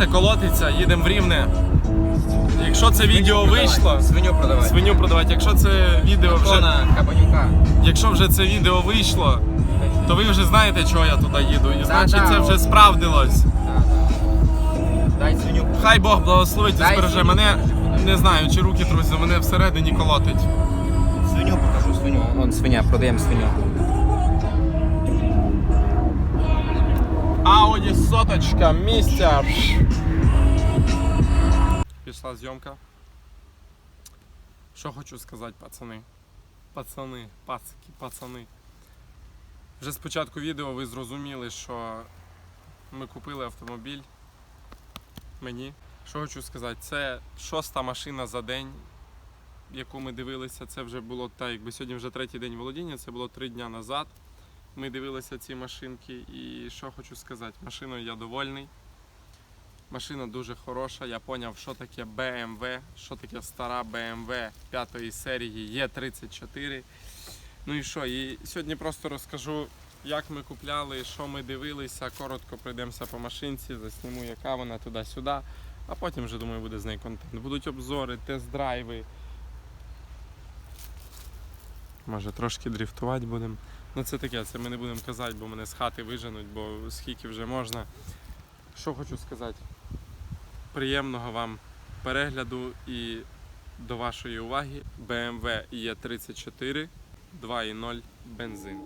М'ясо колотиться, їдемо в рівне. Якщо це відео вийшло, Свиню продавати. свиню продавати. Якщо це відео вже, кабанюка. якщо вже це відео вийшло, то ви вже знаєте, чого я туди їду. І значить це вже справдилось. Да, да. Дай свиню. Хай Бог благословить і Дай збереже свиню мене. Не знаю, чи руки друзі, мене всередині колотить. Свиню покажу, свиню. Вон свиня, продаємо свиню. Ауді соточка, місця. Пішла зйомка. Що хочу сказати, пацани. Пацани, пацики, пацани. Вже з початку відео ви зрозуміли, що ми купили автомобіль. Мені. Що хочу сказати, це шоста машина за день, яку ми дивилися. Це вже було так, якби сьогодні вже третій день володіння, це було три дня назад. Ми дивилися ці машинки і що хочу сказати, машиною я довольний. Машина дуже хороша. Я зрозумів, що таке BMW, що таке стара BMW 5 серії Е34. Ну і що? І сьогодні просто розкажу, як ми купляли, що ми дивилися. Коротко пройдемося по машинці, засніму, яка вона туди-сюди. А потім вже думаю буде з неї контент. Будуть обзори, тест-драйви. Може трошки дрифтувати будемо. Ну це таке, це ми не будемо казати, бо мене з хати виженуть, бо скільки вже можна. Що хочу сказати? Приємного вам перегляду і до вашої уваги BMW E34 2.0 бензин.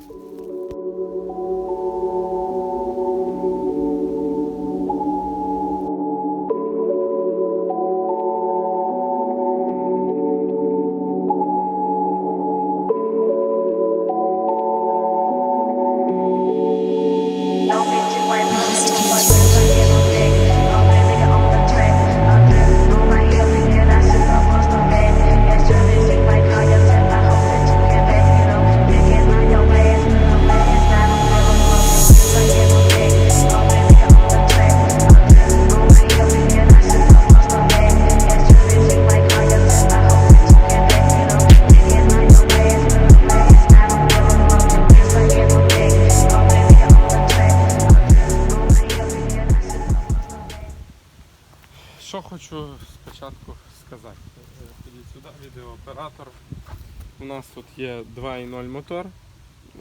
У нас тут є 2.0 мотор,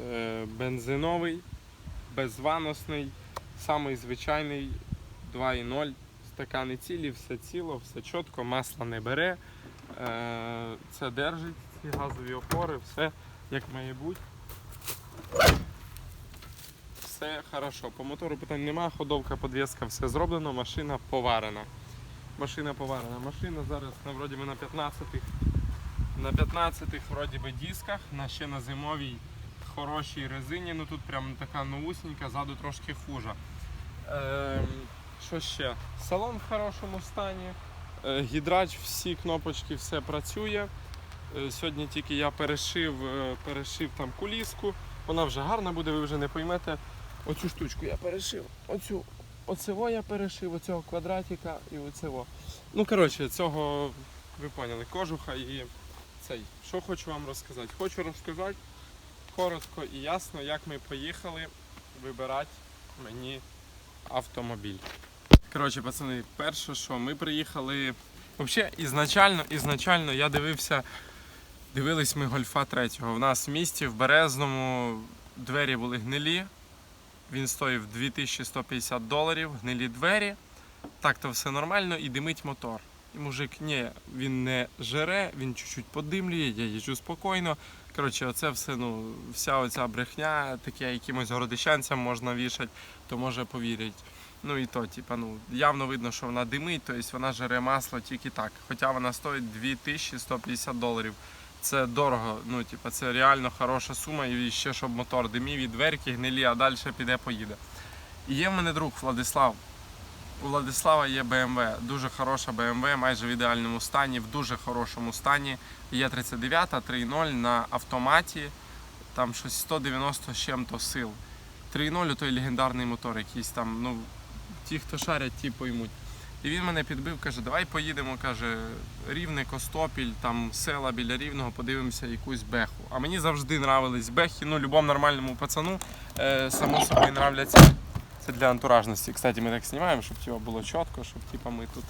е, бензиновий, безваносний, самий звичайний 2.0. Стакани цілі, все ціло, все чітко, масла не бере. Е, Це держить, ці газові опори, все як має бути. Все хорошо. По мотору питань немає, ходовка, подвеска, все зроблено, машина поварена. Машина поварена. Машина зараз на вроді би на 15-х. На 15-х вроді би дисках, на ще на зимовій хорошій резині. Ну тут прям така новусінька, ззаду трошки хуже. Ем, що ще? Салон в хорошому стані. Е, гідрач, всі кнопочки, все працює. Е, Сьогодні тільки я перешив, е, перешив там куліску. Вона вже гарна буде, ви вже не поймете. Оцю штучку я перешив. Оцю, оцево я перешив, оцього квадратика і оцево. Ну, коротше, цього ви поняли, кожуха і цей. Що хочу вам розказати? Хочу розказати коротко і ясно, як ми поїхали вибирати мені автомобіль. Коротше, пацани, перше, що ми приїхали. Взагалі, ізначально, ізначально я дивився, дивились ми гольфа третього. У нас в місті в Березному двері були гнилі. Він стоїв 2150 доларів, гнилі двері. Так то все нормально і димить мотор. І мужик, ні, він не жере, він чуть-чуть подимлює, я їжджу спокійно. Коротше, оце все, ну, вся оця брехня, таке якимось городищанцям можна вішати, то може повірять. Ну і то, типа, ну, явно видно, що вона димить, тобто вона жере масло тільки так. Хоча вона стоїть 2150 доларів. Це дорого, ну, типа, це реально хороша сума, і ще щоб мотор димів, і дверки гнилі, а далі піде поїде. І є в мене друг Владислав. У Владислава є BMW, дуже хороша BMW, майже в ідеальному стані, в дуже хорошому стані. Є 39 3.0 на автоматі, там щось 190 з чим-то сил. 3.0 той легендарний мотор, якийсь там, ну, ті, хто шарять, ті поймуть. І він мене підбив, каже, давай поїдемо, каже, Рівне, Костопіль, там села біля Рівного, подивимося якусь беху. А мені завжди нравились бехи, ну, любому нормальному пацану, е, само собою нравляться Це для антуражності. Кстати, ми так знімаємо, щоб типа, було чітко, щоб типа, ми тут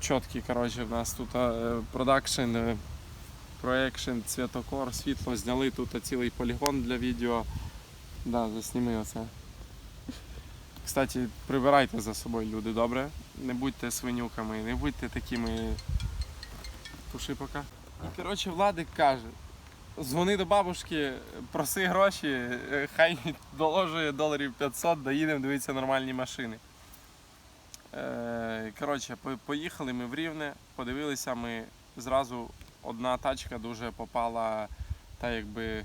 чіткі, коротше, в нас тут е, продакшн, е, проекшн, цвітокор, світло зняли тут цілий полігон для відео. Да, засніми оце. Кстати, прибирайте за собою люди, добре? Не будьте свинюками, не будьте такими. Туши поки. І коротше, Владик каже, дзвони до бабушки, проси гроші, е, хай доложує доларів 500, доїдемо дивитися нормальні машини. Е, Коротше, поїхали ми в Рівне, подивилися ми зразу одна тачка дуже попала, та якби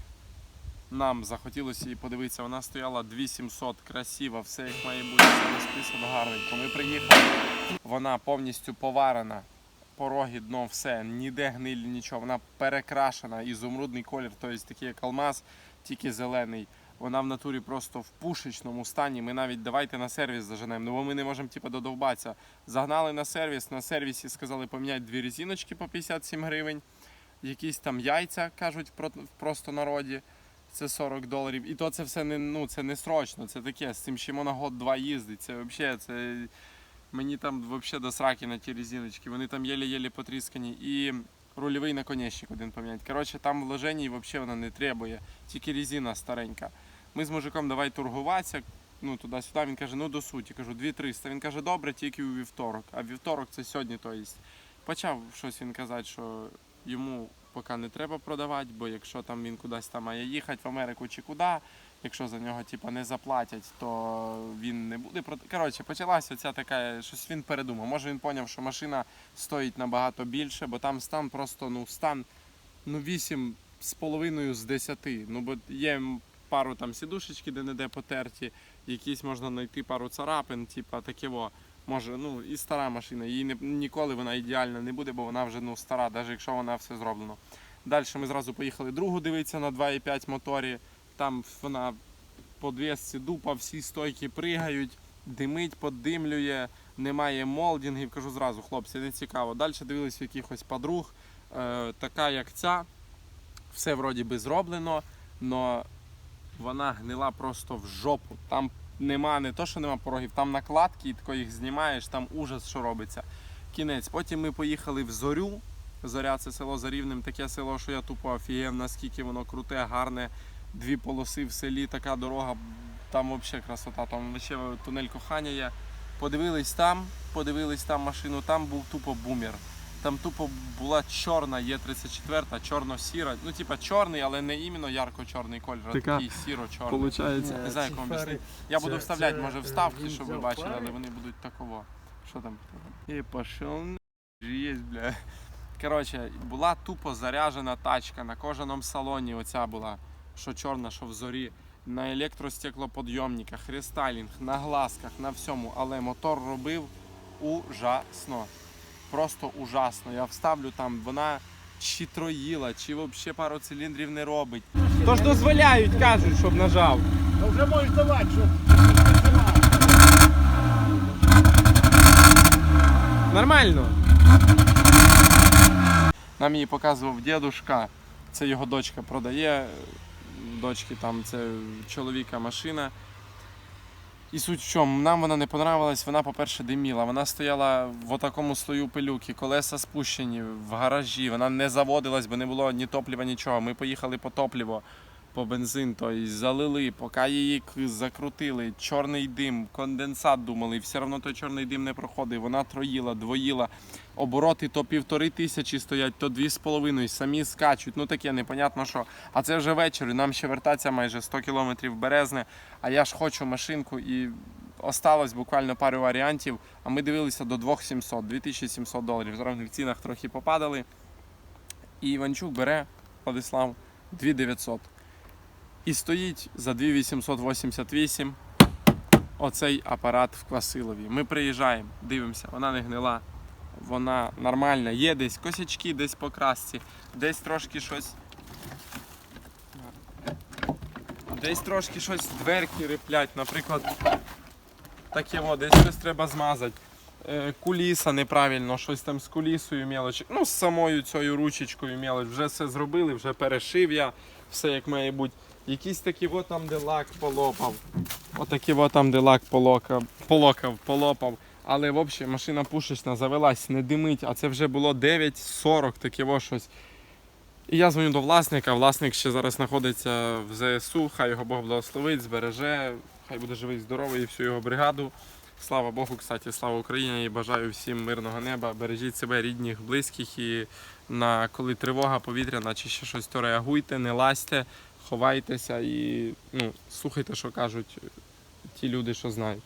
нам захотілося її подивитися. Вона стояла 2700, красива, все як має бути, все розписано гарненько. Ми приїхали, вона повністю поварена, пороги, дно, все, ніде гнилі, нічого. Вона перекрашена, ізумрудний колір, тобто такий як алмаз, тільки зелений. Вона в натурі просто в пушечному стані. Ми навіть давайте на сервіс заженемо, ну бо ми не можемо типу, додовбатися. Загнали на сервіс, на сервісі сказали поміняти дві резиночки по 57 гривень, якісь там яйця, кажуть в просто народі. Це 40 доларів. І то це все не, ну, це не срочно, це таке, з цим ще можна год-два їздить. Це взагалі, це мені там взагалі до сраки на ті резиночки. Вони там єлі-єлі потріскані. І рульовий наконечник один поміняти. Коротше, там вложень взагалі вона не требує, тільки резина старенька. Ми з мужиком давай торгуватися. Ну, туди-сюди. Він каже, ну до суті. Кажу, 2300. Він каже, добре, тільки у вівторок. А вівторок це сьогодні, то есть. Почав щось він казати, що йому поки не треба продавати, бо якщо там він кудись там має їхати в Америку чи куди, якщо за нього типа, не заплатять, то він не буде продавати. Коротше, почалася ця така, щось він передумав. Може він зрозумів, що машина стоїть набагато більше, бо там стан просто ну, стан ну, 8 з половиною з 10. Ну, бо є пару там сідушечки, де не де потерті, якісь можна знайти пару царапин, типа таке во. Може, ну і стара машина, їй не, ніколи вона ідеальна не буде, бо вона вже ну, стара, навіть якщо вона все зроблено. Далі ми зразу поїхали другу дивитися на 2,5 моторі. Там вона по 200 дупа, всі стойки пригають, димить, поддимлює, немає молдингів. Кажу зразу, хлопці, не цікаво. Далі дивились якихось подруг, е, така як ця. Все вроді би зроблено, але вона гнила просто в жопу. Там нема не то, що нема порогів, там накладки, і тако їх знімаєш, там ужас, що робиться. Кінець. Потім ми поїхали в зорю. Зоря це село за рівнем, таке село, що я тупо офігів, наскільки воно круте, гарне. Дві полоси в селі, така дорога, там взагалі красота, там ще тунель кохання є. Подивились там, подивились там машину, там був тупо бумер. Там тупо була чорна Є34, чорно-сіра. Ну, типа чорний, але не іменно ярко-чорний кольор, а Така, такий сіро-чорний. Получається. Не знаю, як вам об'яснити. Я буду вставляти, може, вставки, щоб ви бачили, але вони будуть такого. Що там? І пошел є, бля. Коротше, була тупо заряжена тачка на кожаному салоні. Оця була, що чорна, що в зорі. На електростеклоподйомниках, рестайлінг, на глазках, на всьому. Але мотор робив ужасно. Просто ужасно. Я вставлю там, вона чи троїла, чи взагалі пару циліндрів не робить. Тож дозволяють, кажуть, щоб нажав. Ну вже можеш давати, що Нормально. Нам її показував дідушка. Це його дочка продає. Дочки там це чоловіка машина. І суть в чому, нам вона не понравилась, вона, по-перше, диміла. Вона стояла в такому слою пилюки, колеса спущені в гаражі, вона не заводилась, бо не було ні топлива, нічого. Ми поїхали по топливо, по бензин, той залили, поки її закрутили, чорний дим, конденсат думали, все одно той чорний дим не проходив. Вона троїла, двоїла. Обороти то півтори тисячі стоять, то дві з половиною, самі скачуть. Ну таке непонятно що. А це вже ввечері, нам ще вертатися майже 100 кілометрів Березне. А я ж хочу машинку і осталось буквально пару варіантів. А ми дивилися до 2700, 2700 доларів. Зараз в цінах трохи попадали. І Іванчук бере Владислав 2900. І стоїть за 2888 оцей апарат в Квасилові. Ми приїжджаємо, дивимося, вона не гнила, вона нормальна. Є десь косячки, десь по красці, десь трошки щось. Десь трошки щось дверки риплять, наприклад, таке о, десь щось треба змазати. Е, Куліса неправильно, щось там з кулісою мелоч. Ну, з самою цією ручечкою мелоч. Вже все зробили, вже перешив я, все як має бути. Якісь такі, от там, де лак полопав. Отакі от там, де лак полокав, полокав, полопав. Але взагалі машина пушечна завелась, не димить, а це вже було 9.40, таке во щось. І я дзвоню до власника. Власник ще зараз знаходиться в ЗСУ, хай його Бог благословить, збереже, хай буде живий, здоровий і всю його бригаду. Слава Богу, кстати, слава Україні і бажаю всім мирного неба. Бережіть себе, рідних, близьких і на коли тривога повітряна чи ще щось, то реагуйте, не лазьте, ховайтеся і ну, слухайте, що кажуть ті люди, що знають.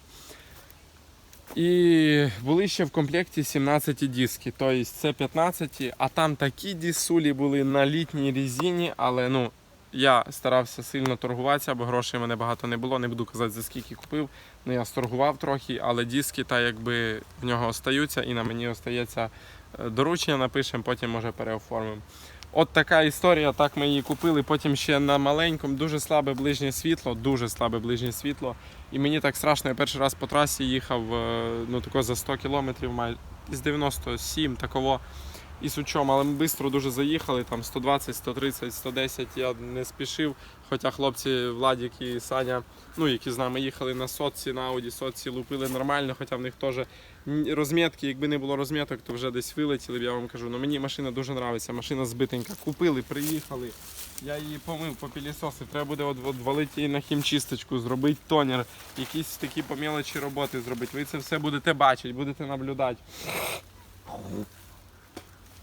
І були ще в комплекті 17 диски, тобто це 15, а там такі дісулі були на літній резині, але ну, я старався сильно торгуватися, бо грошей в мене багато не було. Не буду казати за скільки купив. Ну я сторгував трохи, але диски та якби в нього остаються, і на мені остається е, доручення, напишемо, потім може переоформимо. От така історія, так ми її купили. Потім ще на маленькому, дуже слабе ближнє світло, дуже слабе ближнє світло. І мені так страшно, я перший раз по трасі їхав е, ну, тако за 100 кілометрів, май- із 97 такого. І сучом, але ми швидко дуже заїхали, там 120, 130, 110 я не спішив. Хоча хлопці Владік і Саня, ну які з нами їхали на сотці, на Ауді сотці, лупили нормально, хоча в них теж розмітки, якби не було розміток, то вже десь вилетіли б, я вам кажу. Ну мені машина дуже подобається, машина збитенька. Купили, приїхали. Я її помив, попілісосив. Треба буде от, валити її на хімчисточку, зробити тонер, якісь такі по мелочі роботи зробити. Ви це все будете бачити, будете наблюдати.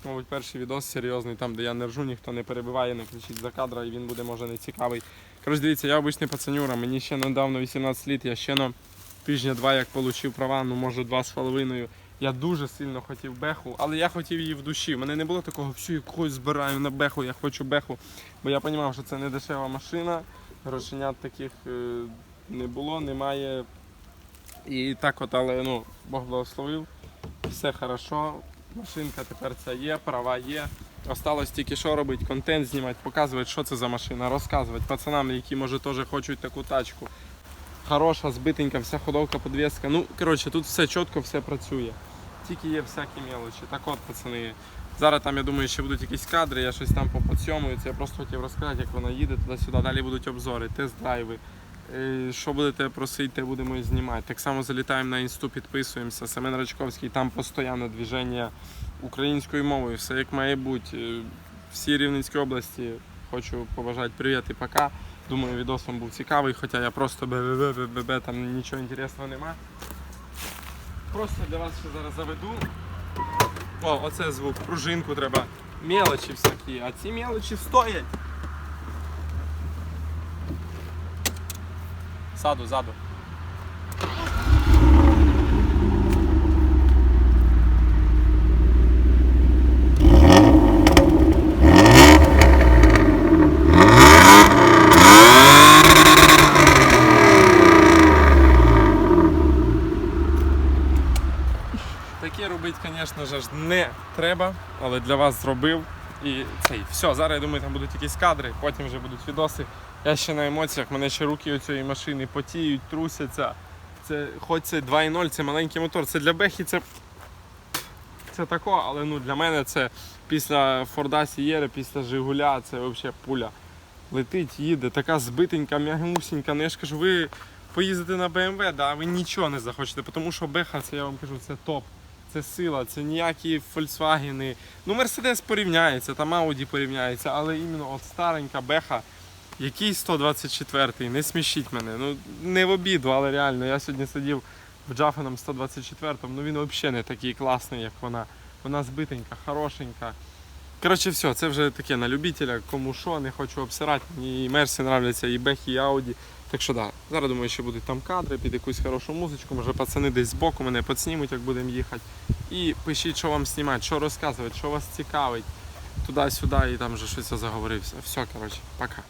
Мабуть, перший відос серйозний, там, де я не ржу, ніхто не перебиває, не кричить за кадра, і він буде, може, не цікавий. Коротше, дивіться, я обичний пацанюра, мені ще недавно 18 літ, я ще на тижня-два як отримав права, ну може два з половиною. Я дуже сильно хотів беху, але я хотів її в душі. У мене не було такого, всю якусь збираю на беху, я хочу беху. Бо я розумів, що це не дешева машина, грошенят таких е, не було, немає. І так от, але ну, Бог благословив, все хорошо. Машинка тепер ця є, права є. Осталось тільки що робити, контент знімати, показувати, що це за машина, розказувати пацанам, які може теж хочуть таку тачку. Хороша, збитенька, вся ходовка, подвеска. Ну, коротше, тут все чітко, все працює. Тільки є всякі мелочі. Так от, пацани. Зараз там, я думаю, ще будуть якісь кадри, я щось там поподсьомую. Це я просто хотів розказати, як вона їде туди-сюди. Далі будуть обзори, тест-драйви. Е, Що будете просити, те будемо і знімати. Так само залітаємо на інсту, підписуємося. Семен Рачковський, там постійно движення українською мовою, все як має бути. Е, Всі Рівненській області хочу побажати привіт і пока. Думаю, відос вам був цікавий, хоча я просто бе-бе-бе-бе-бе, там нічого інтересного нема. Просто для вас ще зараз заведу. О, оце звук, пружинку треба. Мелочі всякі, а ці мелочі стоять. Саду, ззаду. Таке робити, звісно ж, не треба, але для вас зробив. І цей. Все, зараз я думаю, там будуть якісь кадри, потім вже будуть відоси. Я ще на емоціях, мене ще руки цієї машини потіють, трусяться. Це, хоч це 2.0, це маленький мотор. Це для Бехі це. Це тако, але ну, для мене це після Форда Сієри, після Жигуля, це взагалі пуля. Летить, їде, така збитенька, м'ягусінька. Ну я ж кажу, ви поїздите на BMW, да, а ви нічого не захочете, тому що Беха, це я вам кажу, це топ. Це сила, це ніякі Volkswagen. Ну, Мерседес порівняється, там Audi порівняється, але іменно от старенька Беха, який 124-й, не смішіть мене. Ну, не в обіду, але реально. Я сьогодні сидів в Джафеном 124-му, ну він взагалі не такий класний, як вона. Вона збитенька, хорошенька. Коротше, все, це вже таке на любителя, кому що, не хочу обсирати. Мені і Мерсі нравляться, і Бехі, і Ауді. Так що да, зараз думаю, що будуть там кадри під якусь хорошу музичку, може пацани десь збоку мене підснімуть, як будемо їхати. І пишіть, що вам знімати, що розказувати, що вас цікавить. Туди-сюди і там вже щось заговорився. Все, коротше, пока.